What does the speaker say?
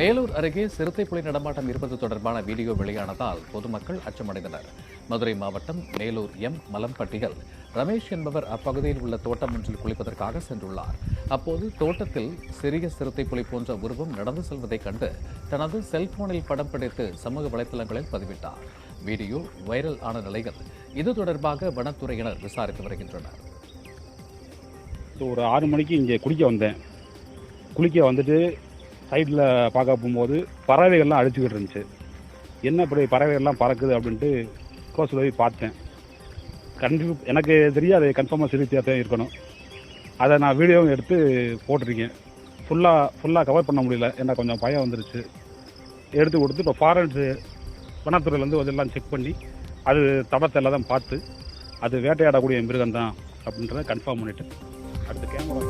மேலூர் அருகே சிறுத்தை புலி நடமாட்டம் இருப்பது தொடர்பான வீடியோ வெளியானதால் பொதுமக்கள் அச்சமடைந்தனர். மதுரை மாவட்டம் மேலூர் எம். மலம்பட்டியில் ரமேஷ் என்பவர் அப்பகுதியில் உள்ள தோட்டம் ஒன்றில் குளிப்பதற்காக சென்றுள்ளார். அப்போது தோட்டத்தில் சிறிய சிறுத்தை புலி போன்ற உருவம் நடந்து செல்வதைக் கண்டு தனது செல்போனில் படம் பிடித்து சமூக வலைதளங்களில் பதிவிட்டார். வீடியோ வைரல் ஆன நிலையில் இது தொடர்பாக வனத்துறையினர் விசாரித்து வருகின்றனர். ஒரு ஆறு மணிக்கு இங்கே குளிக்க வந்தேன். குளிக்க வந்துட்டு சைடில் பார்க்க போகும்போது பறவைகள்லாம் அழிச்சிக்கிட்டு இருந்துச்சு. என்ன இப்படி பறவைகள்லாம் பறக்குது அப்படின்ட்டு கோஸ் போய் பார்த்தேன். கண்டிப்பாக எனக்கு தெரியாது கன்ஃபார்மாக சிறுத்தையாக தான் இருக்கணும். அதை நான் வீடியோவும் எடுத்து போட்டிருக்கேன். ஃபுல்லாக ஃபுல்லாக கவர் பண்ண முடியல. ஏன்னா கொஞ்சம் பயம் வந்துருச்சு. எடுத்து கொடுத்து இப்போ ஃபாரன்ஸு வனத்துறையிலேருந்து அதெல்லாம் செக் பண்ணி அது தடத்தெல்லாம் தான் பார்த்து அது வேட்டையாடக்கூடிய மிருகம் தான் அப்படின்றத கன்ஃபார்ம் பண்ணிவிட்டு அடுத்த கேமரா